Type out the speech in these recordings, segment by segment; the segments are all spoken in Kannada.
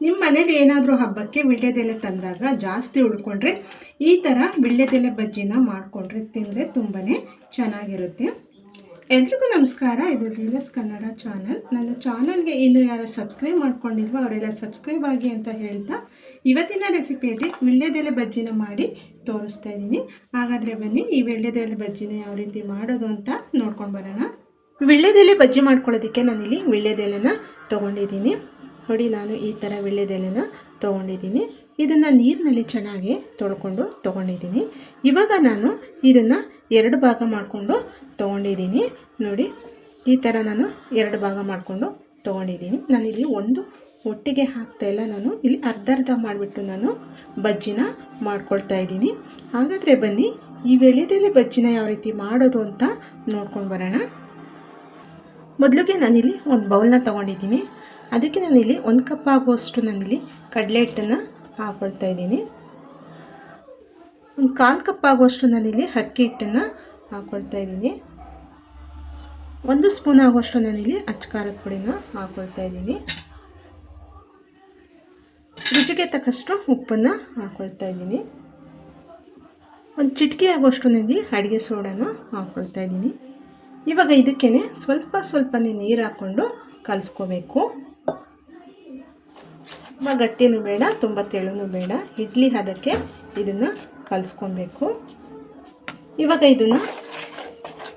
ನಿಮ್ಮ ಮನೇಲಿ ಏನಾದರೂ ಹಬ್ಬಕ್ಕೆ ವಿಳ್ಯದೆಲೆ ತಂದಾಗ ಜಾಸ್ತಿ ಉಳ್ಕೊಂಡ್ರೆ ಈ ಥರ ವಿಳ್ಯದೆಲೆ ಬಜ್ಜಿನ ಮಾಡಿಕೊಂಡ್ರೆ ತಿಂದರೆ ತುಂಬಾ ಚೆನ್ನಾಗಿರುತ್ತೆ. ಎಲ್ರಿಗೂ ನಮಸ್ಕಾರ. ಇದು ಲೀಲಸ್ ಕನ್ನಡ ಚಾನಲ್. ನನ್ನ ಚಾನಲ್ಗೆ ಇನ್ನೂ ಯಾರು ಸಬ್ಸ್ಕ್ರೈಬ್ ಮಾಡ್ಕೊಂಡಿಲ್ವೋ ಅವರೆಲ್ಲ ಸಬ್ಸ್ಕ್ರೈಬ್ ಆಗಿ ಅಂತ ಹೇಳ್ತಾ ಇವತ್ತಿನ ರೆಸಿಪಿಯಲ್ಲಿ ವಿಳ್ಯದೆಲೆ ಬಜ್ಜಿನ ಮಾಡಿ ತೋರಿಸ್ತಾ ಇದ್ದೀನಿ. ಹಾಗಾದರೆ ಬನ್ನಿ ಈ ವಿಳ್ಯದೆಲೆ ಬಜ್ಜಿನ ಯಾವ ರೀತಿ ಮಾಡೋದು ಅಂತ ನೋಡ್ಕೊಂಡು ಬರೋಣ. ವಿಳ್ಯದೆಲೆ ಬಜ್ಜಿ ಮಾಡ್ಕೊಳ್ಳೋದಕ್ಕೆ ನಾನಿಲ್ಲಿ ವಿಳ್ಯದೆಲೆನ ತೊಗೊಂಡಿದ್ದೀನಿ. ನೋಡಿ, ನಾನು ಈ ಥರ ವಿಳ್ಯದೆಲೆನ ತೊಗೊಂಡಿದ್ದೀನಿ. ಇದನ್ನು ನೀರಿನಲ್ಲಿ ಚೆನ್ನಾಗಿ ತೊಳ್ಕೊಂಡು ತೊಗೊಂಡಿದ್ದೀನಿ. ಇವಾಗ ನಾನು ಇದನ್ನು ಎರಡು ಭಾಗ ಮಾಡಿಕೊಂಡು ತೊಗೊಂಡಿದ್ದೀನಿ. ನೋಡಿ, ಈ ಥರ ನಾನು ಎರಡು ಭಾಗ ಮಾಡಿಕೊಂಡು ತೊಗೊಂಡಿದ್ದೀನಿ. ನಾನಿಲ್ಲಿ ಒಂದು ಒಟ್ಟಿಗೆ ಹಾಕ್ತಾಯಿಲ್ಲ ನಾನು ಇಲ್ಲಿ ಅರ್ಧ ಅರ್ಧ ಮಾಡಿಬಿಟ್ಟು ನಾನು ಬಜ್ಜಿನ ಮಾಡ್ಕೊಳ್ತಾ ಇದ್ದೀನಿ. ಹಾಗಾದರೆ ಬನ್ನಿ, ಈ ವಿಳ್ಯದೆಲೆ ಬಜ್ಜಿನ ಯಾವ ರೀತಿ ಮಾಡೋದು ಅಂತ ನೋಡ್ಕೊಂಡು ಬರೋಣ. ಮೊದಲಿಗೆ ನಾನಿಲ್ಲಿ ಒಂದು ಬೌಲ್ನ ತೊಗೊಂಡಿದ್ದೀನಿ. ಅದಕ್ಕೆ ನಾನಿಲ್ಲಿ ಒಂದು ಕಪ್ ಆಗುವಷ್ಟು ನಾನಿಲ್ಲಿ ಕಡಲೆ ಹಿಟ್ಟನ್ನು ಹಾಕೊಳ್ತಾ ಇದ್ದೀನಿ. ಒಂದು ಕಾಲು ಕಪ್ ಆಗುವಷ್ಟು ನಾನಿಲ್ಲಿ ಅಕ್ಕಿ ಹಿಟ್ಟನ್ನು ಹಾಕೊಳ್ತಾ ಇದ್ದೀನಿ. ಒಂದು ಸ್ಪೂನ್ ಆಗುವಷ್ಟು ನಾನಿಲ್ಲಿ ಅಚ್ಚಕಾರದ ಪುಡಿನ ಹಾಕೊಳ್ತಾ ಇದ್ದೀನಿ. ರುಚಿಗೆ ತಕ್ಕಷ್ಟು ಉಪ್ಪನ್ನು ಹಾಕೊಳ್ತಾ ಇದ್ದೀನಿ. ಒಂದು ಚಿಟಿಕೆ ಆಗುವಷ್ಟು ನಾನಿಲ್ಲಿ ಅಡುಗೆ ಸೋಡಾನ ಹಾಕ್ಕೊಳ್ತಾ ಇದ್ದೀನಿ. ಇವಾಗ ಇದಕ್ಕೇ ಸ್ವಲ್ಪ ಸ್ವಲ್ಪನೇ ನೀರು ಹಾಕ್ಕೊಂಡು ಕಲಿಸ್ಕೋಬೇಕು. ತುಂಬ ಗಟ್ಟಿನೂ ಬೇಡ, ತುಂಬ ತೆಳುನೂ ಬೇಡ. ಇಡ್ಲಿ ಹದಕ್ಕೆ ಇದನ್ನು ಕಲಿಸ್ಕೊಬೇಕು. ಇವಾಗ ಇದನ್ನು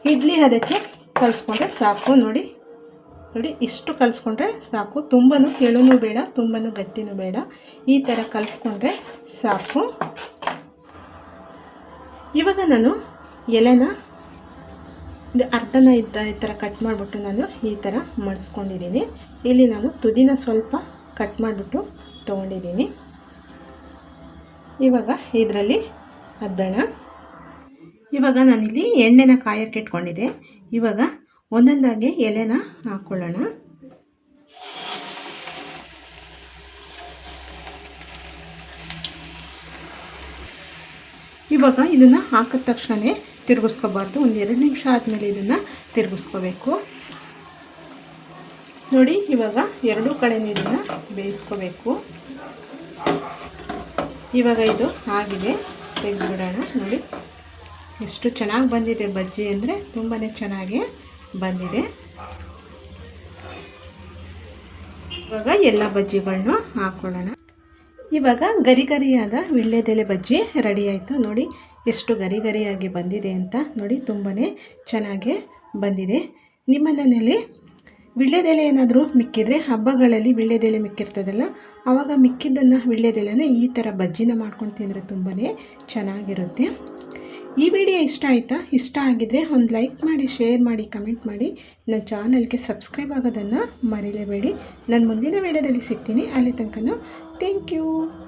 ಇಡ್ಲಿ ಹದಕ್ಕೆ ಕಲಿಸ್ಕೊಂಡ್ರೆ ಸಾಕು, ನೋಡಿ. ನೋಡಿ, ಇಷ್ಟು ಕಲಿಸ್ಕೊಂಡ್ರೆ ಸಾಕು. ತುಂಬಾ ತೆಳುನೂ ಬೇಡ ತುಂಬಾ ಗಟ್ಟಿನೂ ಬೇಡ. ಈ ಥರ ಕಲಿಸ್ಕೊಂಡ್ರೆ ಸಾಕು. ಇವಾಗ ನಾನು ಎಲೆನ ಅರ್ಧನ ಇದ್ದ ಈ ಥರ ಕಟ್ ಮಾಡಿಬಿಟ್ಟು ನಾನು ಈ ಥರ ಮಡಿಸ್ಕೊಂಡಿದ್ದೀನಿ. ಇಲ್ಲಿ ನಾನು ತುದಿನ ಸ್ವಲ್ಪ ಕಟ್ ಮಾಡಿಬಿಟ್ಟು ತೊಗೊಂಡಿದ್ದೀನಿ. ಇವಾಗ ಇದರಲ್ಲಿ ಅದ್ದಣ. ಇವಾಗ ನಾನಿಲ್ಲಿ ಎಣ್ಣೆನ ಕಾಯಕ್ಕೆ ಇಟ್ಕೊಂಡಿದ್ದೆ. ಇವಾಗ ಒಂದೊಂದಾಗಿ ಎಲೆನ ಹಾಕ್ಕೊಳ್ಳೋಣ ಇವಾಗ ಇದನ್ನು ಹಾಕಿದ ತಕ್ಷಣವೇ ತಿರುಗಿಸ್ಕೋಬಾರ್ದು. ಒಂದು ಎರಡು ನಿಮಿಷ ಆದಮೇಲೆ ಇದನ್ನು ತಿರುಗಿಸ್ಕೋಬೇಕು. ನೋಡಿ, ಇವಾಗ ಎರಡೂ ಕಡೆ ಇದನ್ನು ಬೇಯಿಸ್ಕೋಬೇಕು. ಇವಾಗ ಇದು ಆಗಿದೆ. ತೆಗೆದುಬಿಡೋಣ. ನೋಡಿ, ಎಷ್ಟು ಚೆನ್ನಾಗಿ ಬಂದಿದೆ ಬಜ್ಜಿ ಅಂದರೆ ತುಂಬಾ ಚೆನ್ನಾಗಿ ಬಂದಿದೆ. ಇವಾಗ ಎಲ್ಲ ಬಜ್ಜಿಗಳನ್ನೂ ಹಾಕ್ಕೊಳ್ಳೋಣ ಇವಾಗ ಗರಿ ಗರಿಯಾದ ವಿಳ್ಯದೆಲೆ ಬಜ್ಜಿ ರೆಡಿ ಆಯಿತು ನೋಡಿ. ಎಷ್ಟು ಗರಿ ಗರಿಯಾಗಿ ಬಂದಿದೆ ಅಂತ ನೋಡಿ ತುಂಬಾ ಚೆನ್ನಾಗಿ ಬಂದಿದೆ. ನಿಮ್ಮ ಮನೆಯಲ್ಲಿ ವಿಳ್ಯದೆಲೆ ಏನಾದರೂ ಮಿಕ್ಕಿದರೆ, ಹಬ್ಬಗಳಲ್ಲಿ ವಿಳ್ಯದೆಲೆ ಮಿಕ್ಕಿರ್ತದಲ್ಲ ಆವಾಗ ಮಿಕ್ಕಿದ್ದನ್ನು ವಿಳ್ಳೆದೆಲೆನ ಈ ಥರ ಬಜ್ಜಿನ ಮಾಡ್ಕೊಂಡು ತಿಂದರೆ ತುಂಬಾ ಚೆನ್ನಾಗಿರುತ್ತೆ. ಈ ವಿಡಿಯೋ ಇಷ್ಟ ಆಯಿತಾ? ಇಷ್ಟ ಆಗಿದರೆ ಒಂದು ಲೈಕ್ ಮಾಡಿ, ಶೇರ್ ಮಾಡಿ, ಕಮೆಂಟ್ ಮಾಡಿ. ನನ್ನ ಚಾನಲ್ಗೆ ಸಬ್ಸ್ಕ್ರೈಬ್ ಆಗೋದನ್ನು ಮರೀಲೇಬೇಡಿ. ನಾನು ಮುಂದಿನ ವಿಡಿಯೋದಲ್ಲಿ ಸಿಗ್ತೀನಿ. ಅಲ್ಲಿ ತನಕ Thank you.